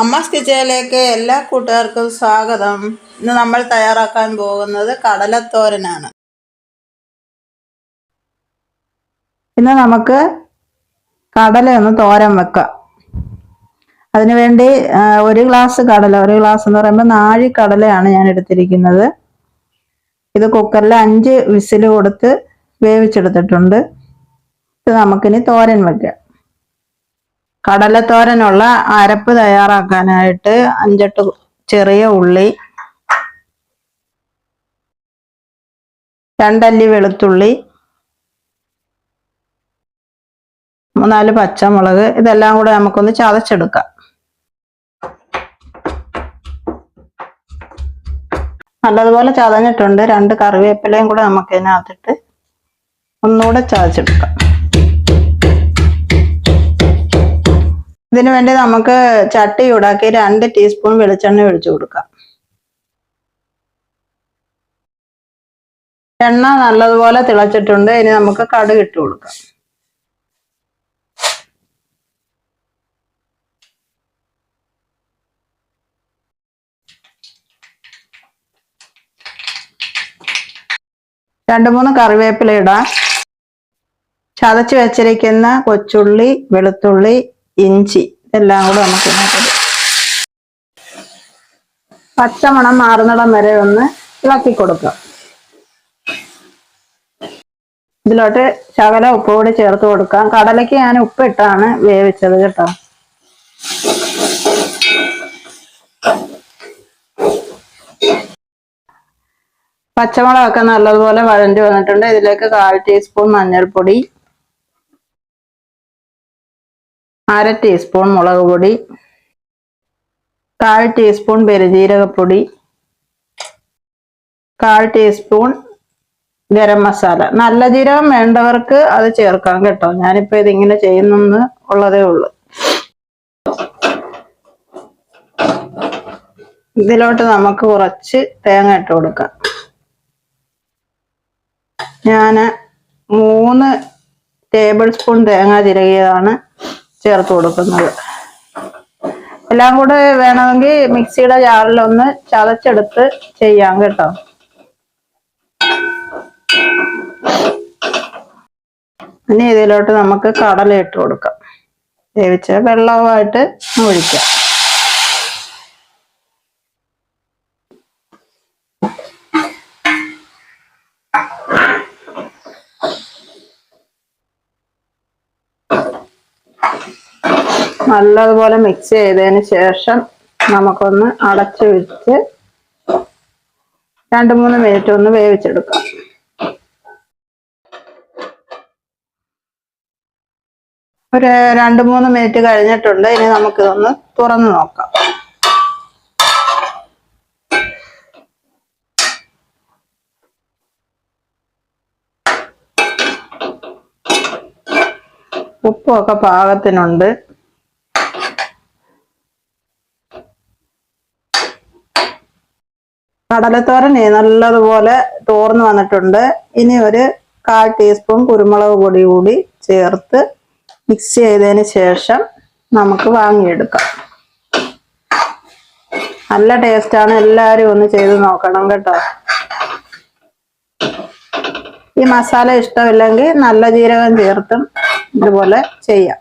അമ്മസ് കിച്ചയിലേക്ക് എല്ലാ കൂട്ടുകാർക്കും സ്വാഗതം. ഇന്ന് നമ്മൾ തയ്യാറാക്കാൻ പോകുന്നത് കടലത്തോരനാണ്. ഇന്ന് നമുക്ക് കടല ഒന്ന് തോരൻ വെക്കാം. അതിനുവേണ്ടി ഒരു ഗ്ലാസ് കടല ഒരു ഗ്ലാസ് എന്ന് പറയുമ്പോൾ നാഴി കടലയാണ് ഞാൻ എടുത്തിരിക്കുന്നത്. ഇത് കുക്കറിൽ അഞ്ച് വിസിൽ കൊടുത്ത് വേവിച്ചെടുത്തിട്ടുണ്ട്. ഇത് നമുക്കിനി തോരൻ വെക്കാം. കടലത്തോരനുള്ള അരപ്പ് തയ്യാറാക്കാനായിട്ട് അഞ്ചെട്ട് ചെറിയ ഉള്ളി രണ്ടല്ലി വെളുത്തുള്ളി മൂന്നാൽ പച്ചമുളക് ഇതെല്ലാം കൂടെ നമുക്കൊന്ന് ചതച്ചെടുക്കാം. നല്ലതുപോലെ ചതഞ്ഞിട്ടുണ്ട്. രണ്ട് കറിവേപ്പിലയും കൂടെ നമുക്ക് ഇതിനകത്തിട്ട് ഒന്നുകൂടെ ചതച്ചെടുക്കാം. ഇതിനു വേണ്ടി നമുക്ക് ചട്ടി ഉടാക്കി രണ്ട് ടീസ്പൂൺ വെളിച്ചെണ്ണ ഒഴിച്ചു കൊടുക്കാം. എണ്ണ നല്ലതുപോലെ തിളച്ചിട്ടുണ്ട്. ഇനി നമുക്ക് കടുക് ഇട്ട് കൊടുക്കാം. രണ്ട് മൂന്ന് കറിവേപ്പില ഇടാം. ചതച്ച് വെച്ചിരിക്കുന്ന കൊച്ചുള്ളി വെളുത്തുള്ളി ഇഞ്ചി എല്ലാം കൂടെ നമുക്ക് പച്ചമണം മാറുന്നിടം വരെ ഒന്ന് ഇളക്കി കൊടുക്കാം ഇതിലോട്ട് ശകല ഉപ്പ് കൂടി ചേർത്ത് കൊടുക്കാം. കടലയ്ക്ക് ഞാൻ ഉപ്പിട്ടാണ് വേവിച്ചത് കേട്ടോ. പച്ചമുളകൊക്കെ നല്ലതുപോലെ വഴണ്ടി വന്നിട്ടുണ്ട്. ഇതിലേക്ക് കാൽ ടീസ്പൂൺ മഞ്ഞൾപ്പൊടി അര ടീസ്പൂൺ മുളക് പൊടി കാൽ ടീസ്പൂൺ പെരുജീരകപ്പൊടി കാൽ ടീസ്പൂൺ ഗരം മസാല. നല്ല ജീരകം വേണ്ടവർക്ക് അത് ചേർക്കാം കേട്ടോ. ഞാനിപ്പോ ഇതിങ്ങനെ ചെയ്യുന്നെന്ന് ഉള്ളതേ ഉള്ളൂ. ഇതിലോട്ട് നമുക്ക് കുറച്ച് തേങ്ങ ഇട്ട് കൊടുക്കാം. ഞാൻ മൂന്ന് ടേബിൾ സ്പൂൺ തേങ്ങ ചിരകിയതാണ്. ചേർത്ത് കൊടുക്കുന്നത്. എല്ലാം കൂടെ വേണമെങ്കിൽ മിക്സിയുടെ ജാറിലൊന്ന് ചതച്ചെടുത്ത് ചെയ്യാം കേട്ടോ. ഇനി ഇതിലോട്ട് നമുക്ക് കടല ഇട്ട് കൊടുക്കാം. വേവിച്ച വെള്ളവുമായിട്ട് ഒഴിക്കാം. നല്ലതുപോലെ മിക്സ് ചെയ്തതിന് ശേഷം നമുക്കൊന്ന് അടച്ചു വെച്ച് രണ്ട് മൂന്ന് മിനിറ്റ് ഒന്ന് വേവിച്ചെടുക്കാം. ഒരു രണ്ട് മൂന്ന് മിനിറ്റ് കഴിഞ്ഞിട്ടുണ്ട്. ഇനി നമുക്കിതൊന്ന് തുറന്നു നോക്കാം. ഉപ്പൊക്കെ പാകത്തിനുണ്ട്. കടലത്തോരൻ നല്ലതുപോലെ തോർന്ന് വന്നിട്ടുണ്ട്. ഇനി ഒരു കാൽ ടീസ്പൂൺ കുരുമുളക് പൊടി കൂടി ചേർത്ത് മിക്സ് ചെയ്തതിന് ശേഷം നമുക്ക് വാങ്ങിയെടുക്കാം. നല്ല ടേസ്റ്റാണ് എല്ലാവരും ഒന്ന് ചെയ്ത് നോക്കണം കേട്ടോ. ഈ മസാല ഇഷ്ടമില്ലെങ്കിൽ നല്ല ജീരകം ചേർത്തും ഇതുപോലെ ചെയ്യാം.